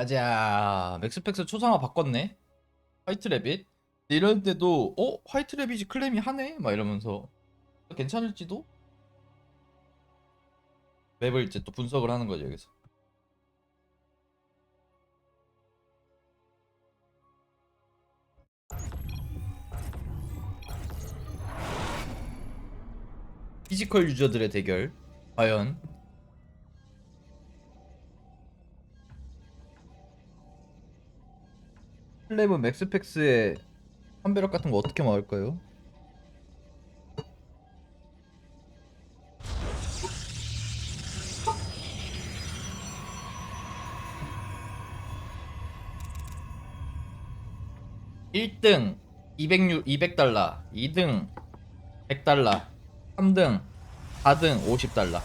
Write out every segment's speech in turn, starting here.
가자. 맥스펙스 초상화 바꿨네. 화이트 레빗. 이럴 때도 어 화이트 레빗이 클램이 하네. 막 이러면서 괜찮을지도. 맵을 이제 또 분석을 하는 거죠 여기서. 피지컬 유저들의 대결. 과연 플레임은 맥스펙스의 판배력 같은 거 어떻게 막을까요? (1등) 200, 200달러 2등 100달러 3등 4등 50달러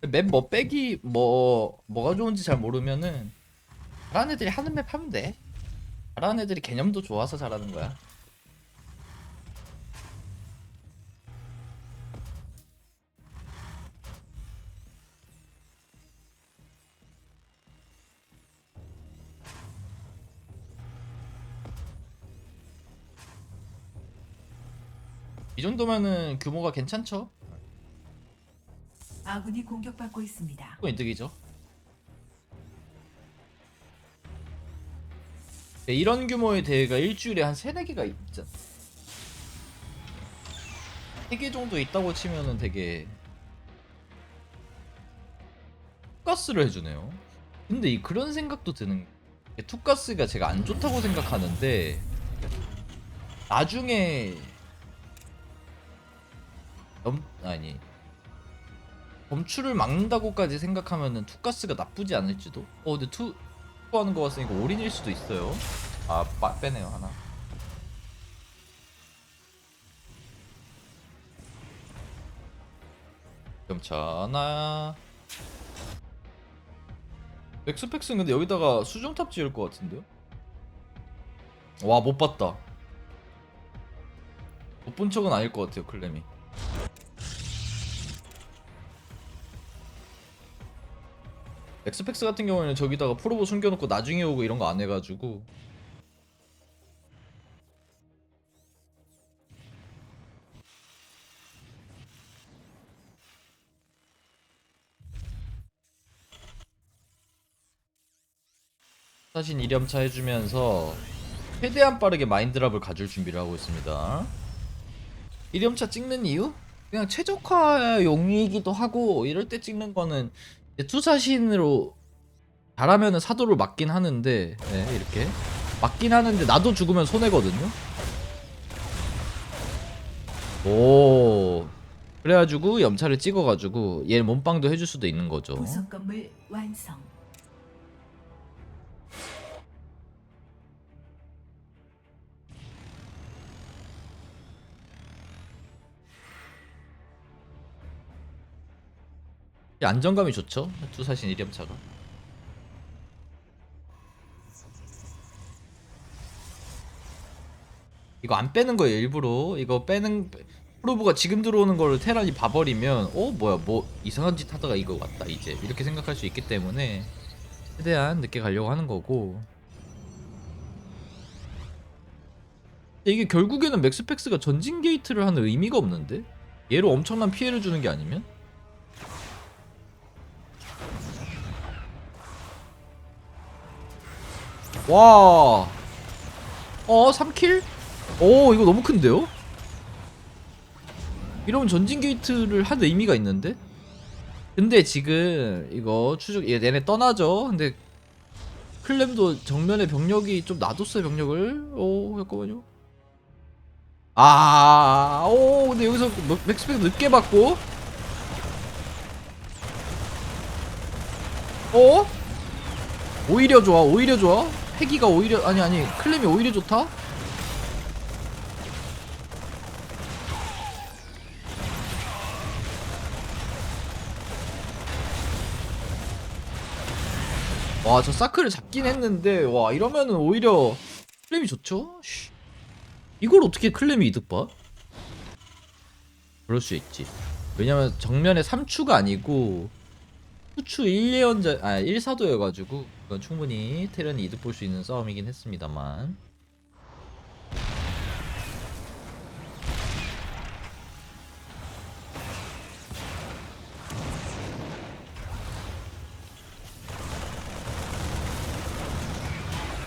맵뭐 빼기 뭐 뭐가 좋은지 잘 모르면은 잘하는 애들이 하는 맵 하면 돼 잘하는 애들이 개념도 좋아서 잘하는 거야 이 정도면은 규모가 괜찮죠? 아군이 공격받고 있습니다. 그건 이득이죠. 네, 이런 규모의 대회가 일주일에 한 3, 4개가 있잖아. 3개 정도 있다고 치면은 되게 투가스를 해주네요. 근데 이 그런 생각도 드는 게 투가스가 제가 안 좋다고 생각하는데 나중에 넘 아니 검출을 막는다고까지 생각하면은 투가스가 나쁘지 않을지도. 어, 근데 투 투하는 거 같으니까 올인일 수도 있어요. 아, 빠, 빼네요 하나. 괜찮아. 맥스펙스는 근데 여기다가 수정탑 지을 것 같은데요? 와, 못 봤다. 못 본 척은 아닐 것 같아요, 클램이. 엑스펙스 같은 경우에는 저기다가 프로보 숨겨놓고 나중에 오고 이런 거 안 해가지고 사신 2렴차 해주면서 최대한 빠르게 마인드랍을 가줄 준비를 하고 있습니다 1렴차 찍는 이유? 그냥 최적화 용이기도 하고 이럴 때 찍는 거는 투사신으로 잘하면은 사도를 맞긴 하는데 네, 이렇게 맞긴 하는데 나도 죽으면 손해거든요. 오 그래가지고 염차를 찍어가지고 얘 몸빵도 해줄 수도 있는 거죠. 부속 건물 완성. 안정감이 좋죠. 투사신 1염차가. 이거 안 빼는 거예요 일부러. 이거 빼는 프로브가 지금 들어오는 거를 테란이 봐버리면 어 뭐야 뭐 이상한 짓 하다가 이거 왔다 이제. 이렇게 생각할 수 있기 때문에 최대한 늦게 가려고 하는 거고. 이게 결국에는 맥스펙스가 전진 게이트를 하는 의미가 없는데? 얘로 엄청난 피해를 주는 게 아니면 와. 어, 3킬? 오, 이거 너무 큰데요? 이러면 전진 게이트를 한 의미가 있는데? 근데 지금 이거 추적 얘 얘네 떠나죠. 근데 클램도 정면에 병력이 좀 놔뒀어요 병력을. 오 잠깐만요. 아, 오 근데 여기서 맥- 맥스펙 늦게 받고. 어? 오히려 좋아 오히려 좋아 패기가 오히려 아니 아니 클램이 오히려 좋다 와 저 사크를 잡긴 했는데 와 이러면은 오히려 클램이 좋죠? 씨. 이걸 어떻게 클램이 이득 봐? 그럴 수 있지. 왜냐면 정면에 3추가 아니고 후추 1예언자 아 1사도여가지고 그건 충분히 테란이 이득 볼 수 있는 싸움이긴 했습니다만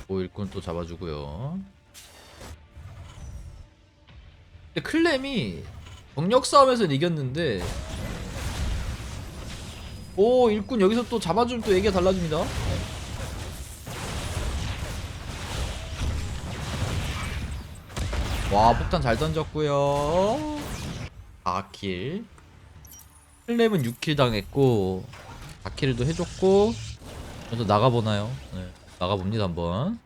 오 일꾼 또 잡아주고요. 근데 클램이 경력 싸움에서는 이겼는데 오 일꾼 여기서 또 잡아주면 또 얘기가 달라집니다. 와 폭탄 잘 던졌고요. 4킬. 클램은 6킬 당했고 4킬도 해줬고 그래서 나가보나요? 네 나가봅니다 한번.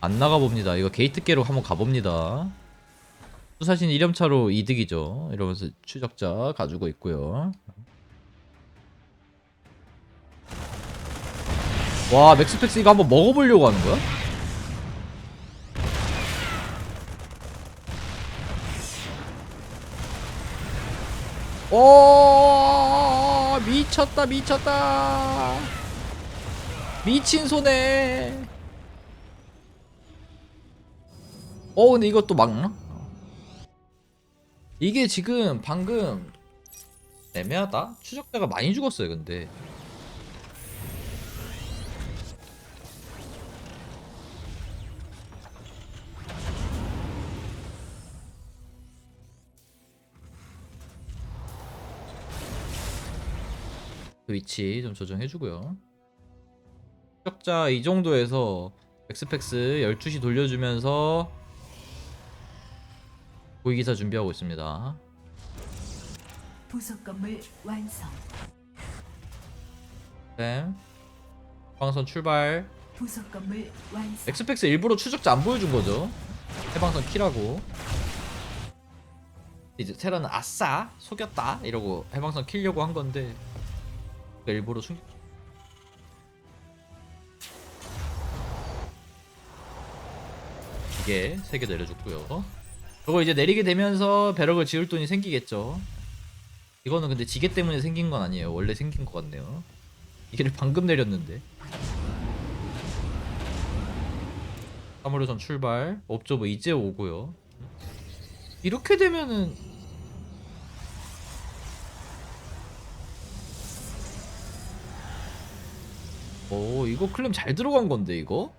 안 나가봅니다. 이거 게이트 깨로 한번 가봅니다. 수사신 1연차로 이득이죠. 이러면서 추적자 가지고 있고요 와 맥스팩스 이거 한번 먹어보려고 하는 거야? 오 미쳤다 미쳤다 미친 소네 어 근데 이것도 막나? 이게 지금 방금 애매하다? 추적자가 많이 죽었어요 근데 그 위치 좀 조정해주고요. 추적자 이 정도에서 엑스팩스 12시 돌려주면서 고위기사 준비하고 있습니다. 부속 건물 완성. 네. 해방선 출발. 부속 건물 완성. 엑스팩스 일부러 추적자 안 보여준 거죠. 해방선 킬하고. 이제 테라는 아싸 속였다 이러고 해방선 킬려고 한 건데 일부러 숨. 이게 세개 내려줬고요. 저거 이제 내리게 되면서 배럭을 지을 돈이 생기겠죠. 이거는 근데 지게 때문에 생긴 건 아니에요. 원래 생긴 것 같네요. 이게 방금 내렸는데. 사무료선 출발. 업저버 이제 오고요. 이렇게 되면은 오 이거 클램 잘 들어간 건데 이거?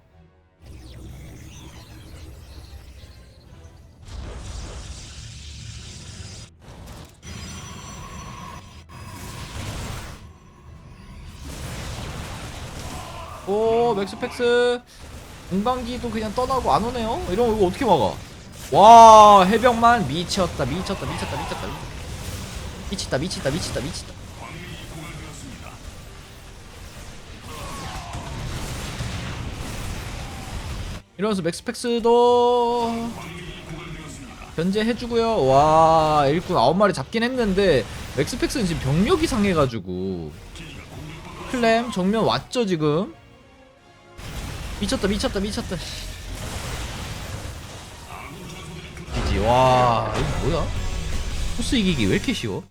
오 맥스팩스 공방기도 그냥 떠나고 안 오네요? 이러면 이거 어떻게 막아? 와 해병만 미쳤다 미쳤다 미쳤다 미쳤다 미쳤다 미쳤다 미쳤다 미쳤다 이러면서 맥스팩스도 견제해주고요. 와 일꾼 9마리 잡긴 했는데 맥스팩스는 지금 병력이 상해가지고 클램 정면 왔죠 지금? 미쳤다 미쳤다 미쳤다. 이지 와 이거 뭐야? 토스 이기기 왜 이렇게 쉬워? 첫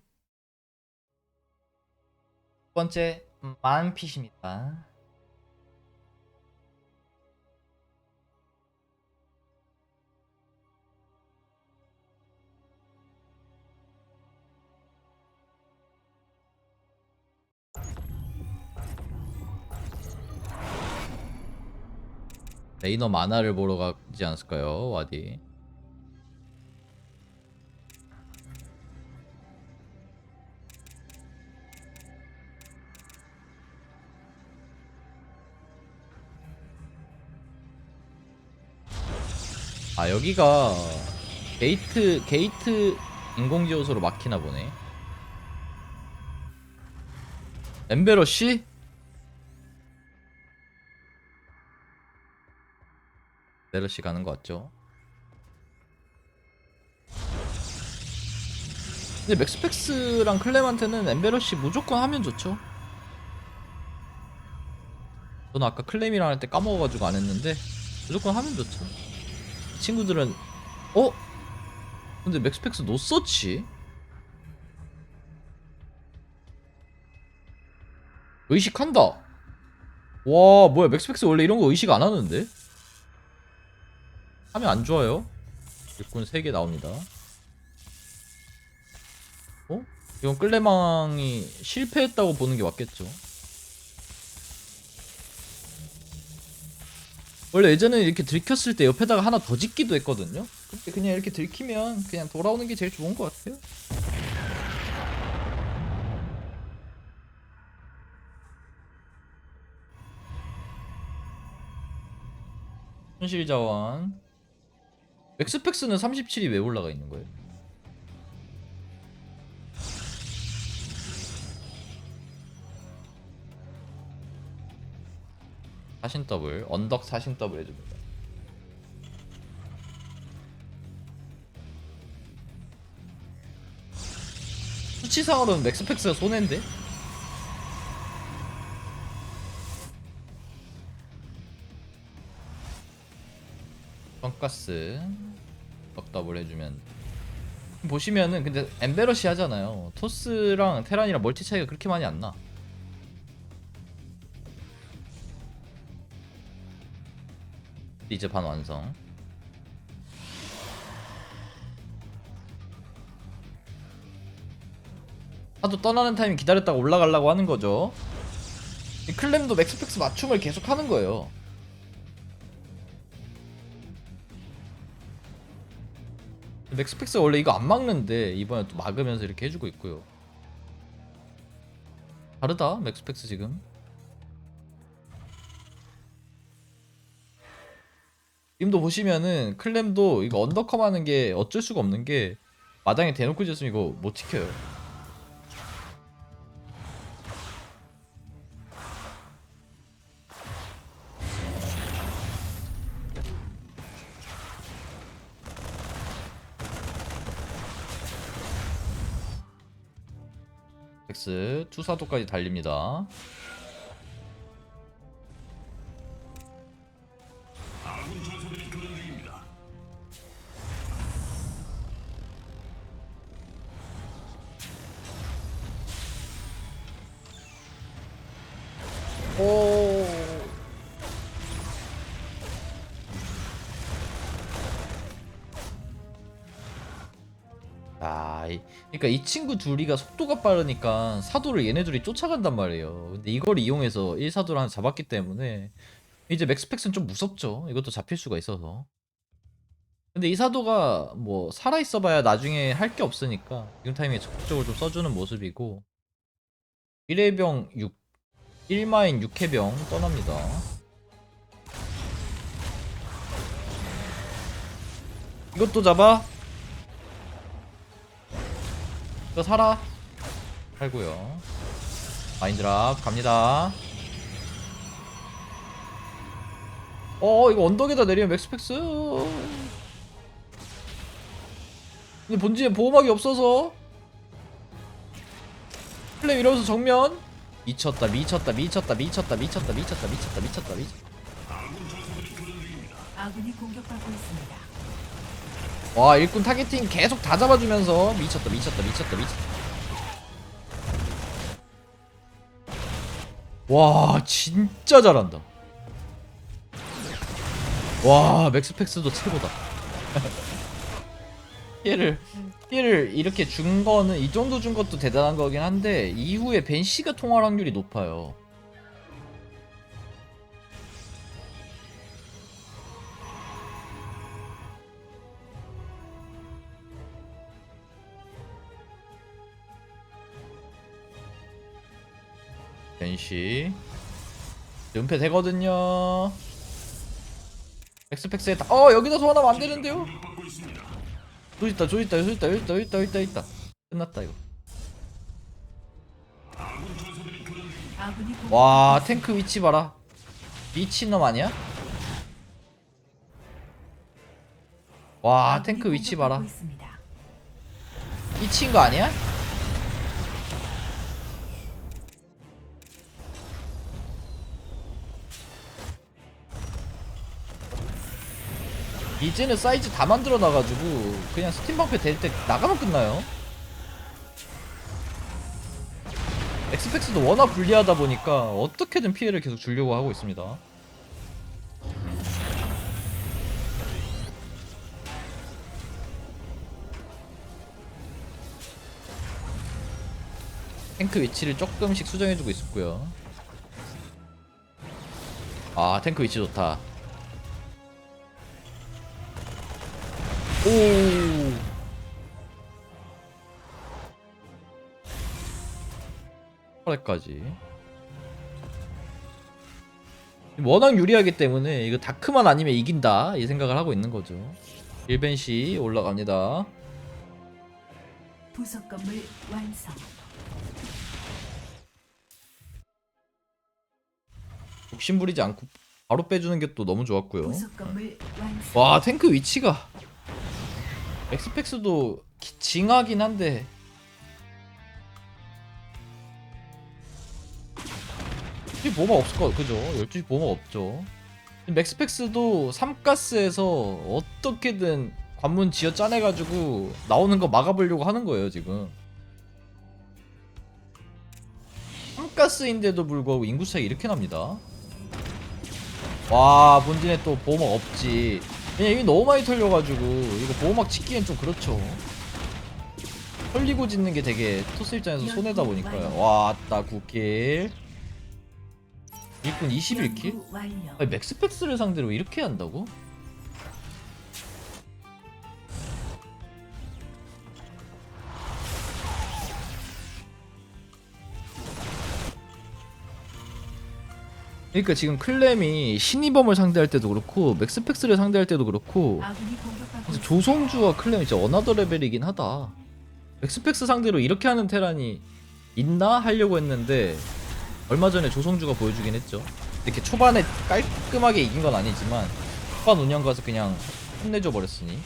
번째 만핏입니다 레이너 만화를 보러 가지 않았을까요 와디 아 여기가 게이트 게이트 인공지호소로 막히나 보네 엠베러 씨? 메르시 가는 거 같죠? 근데 맥스팩스랑 클렘한테는 엠베러시 무조건 하면 좋죠. 저는 아까 클렘이랑 할 때 까먹어가지고 안 했는데 무조건 하면 좋죠. 이 친구들은 어? 근데 맥스펙스 노서치? 의식한다. 와 뭐야 맥스펙스 원래 이런 거 의식 안 하는데? 하면 안 좋아요. 일꾼 3개 나옵니다. 어? 이건 끌레망이 실패했다고 보는 게 맞겠죠. 원래 예전에 이렇게 들켰을 때 옆에다가 하나 더 짓기도 했거든요. 근데 그냥 이렇게 들키면 그냥 돌아오는 게 제일 좋은 것 같아요. 현실 자원 맥스펙스는 37이 왜 올라가 있는 거예요? 사신 더블 언덕 사신 더블 해줍니다. 수치상으로는 맥스펙스가 손해인데? 언덕 더블 해주면 보시면은 근데 엠베러시 하잖아요 토스랑 테란이랑 멀티 차이가 그렇게 많이 안나 이제 반 완성. 하도 떠나는 타이밍 기다렸다가 올라가려고 하는 거죠. 이 클램도 맥스펙스 맞춤을 계속 하는 거예요. 맥스펙스 원래 이거 안 막는데 이번에 또 막으면서 이렇게 해주고 있고요. 다르다 맥스펙스 지금. 지금도 보시면은 클램도 이거 언더컴 하는 게 어쩔 수가 없는 게 마당에 대놓고 지었으면 이거 못 지켜요. X 투사도까지 달립니다. 오. 아, 이, 그러니까 이 친구 둘이가 속도가 빠르니까 사도를 얘네 둘이 쫓아간단 말이에요. 근데 이걸 이용해서 1사도를 하나 잡았기 때문에 이제 맥스펙스는 좀 무섭죠. 이것도 잡힐 수가 있어서. 근데 이 사도가 뭐 살아 있어봐야 나중에 할 게 없으니까 지금 타이밍에 적극적으로 좀 써주는 모습이고 1회병 6 1마인 6회병 떠납니다. 이것도 잡아. 이거 살아. 살고요. 마인드랍 갑니다. 어 이거 언덕에다 내리면 맥스펙스. 근데 본진에 보호막이 없어서 플레이 이러면서 정면 미쳤다 미쳤다 미쳤다 미쳤다 미쳤다 미쳤다 미쳤다 미쳤다 미쳤다 아군이 공격받고 있습니다. 와 일꾼 타겟팅 계속 다 잡아주면서 미쳤다 미쳤다 미쳤다 미쳤다. 와 진짜 잘한다. 와 맥스펙스도 최고다. 피해를 피해를 이렇게 준 거는 이 정도 준 것도 대단한 거긴 한데 이후에 벤시가 통할 확률이 높아요 벤시 은폐 되거든요 엑스펙스에 다... 어 여기다 소환하면 안 되는데요 저 있다 저 있다 저 있다 여기 있다 여기 있다 여기 있다 있다 끝났다 이거 와 탱크 위치 봐라 미친놈 아니야? 와 탱크 위치 봐라 있습니다. 미친 거 아니야? 이제는 사이즈 다 만들어 놔가지고 그냥 스팀 방패 될 때 나가면 끝나요. 엑스펙스도 워낙 불리하다 보니까 어떻게든 피해를 계속 주려고 하고 있습니다. 탱크 위치를 조금씩 수정해주고 있었고요. 아 탱크 위치 좋다. 오. 까지 워낙 유리하기 때문에 이거 다크만 아니면 이긴다 이 생각을 하고 있는 거죠. 일벤시 올라갑니다. 부속 건물 완성. 욕심 부리지 않고 바로 빼주는 게 또 너무 좋았고요. 와 탱크 위치가 엑스펙스도 기- 징하긴 한데. 이 뭐가 없을 거 그죠? 12시 뭐가 없죠. 맥스펙스도 3가스에서 어떻게든 관문 지어 짜내가지고 나오는 거 막아보려고 하는 거예요 지금. 3가스인데도 불구하고 인구 차이 이렇게 납니다. 와 본진에 또 보호막 없지 그냥 이미 너무 많이 털려가지고 이거 보호막 짓기엔 좀 그렇죠 털리고 짓는 게 되게 토스 입장에서 손해다 보니까요 와따 9킬 일꾼 21킬? 연구 완료. 아니 맥스펙스를 상대로 이렇게 한다고? 그러니까 지금 클램이 신이범을 상대할 때도 그렇고 맥스펙스를 상대할 때도 그렇고 있습니다. 조성주와 클램이 진짜 어나더 레벨이긴 하다 맥스펙스 상대로 이렇게 하는 테란이 있나 하려고 했는데 얼마 전에 조성주가 보여주긴 했죠 이렇게 초반에 깔끔하게 이긴 건 아니지만 초반 운영 가서 그냥 혼내줘 버렸으니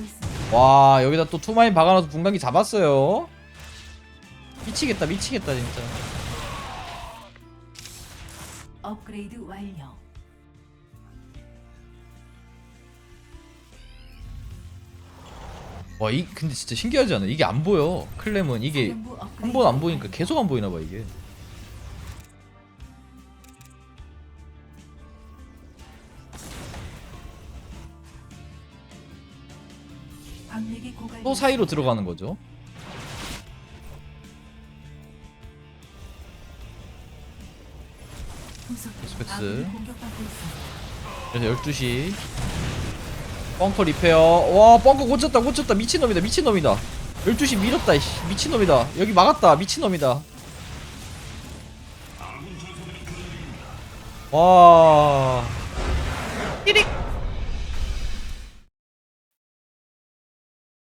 있습니다. 와 여기다 또 투마인 박아놔서 분광기 잡았어요 미치겠다 미치겠다 진짜. 업그레이드 완료. 와 이 근데 진짜 신기하지 않아? 이게 안 보여 클램은. 이게 사령부 업그레이드 한 번 안 보니까 계속 안 보이나 봐 이게. 광맥이 고갈. 또 사이로 들어가는 거죠 있습니다. 그래서 12시. 벙커 리페어. 와 벙커 고쳤다 고쳤다. 미친놈이다 미친놈이다. 12시 밀었다 이씨. 미친놈이다. 여기 막았다 미친놈이다. 와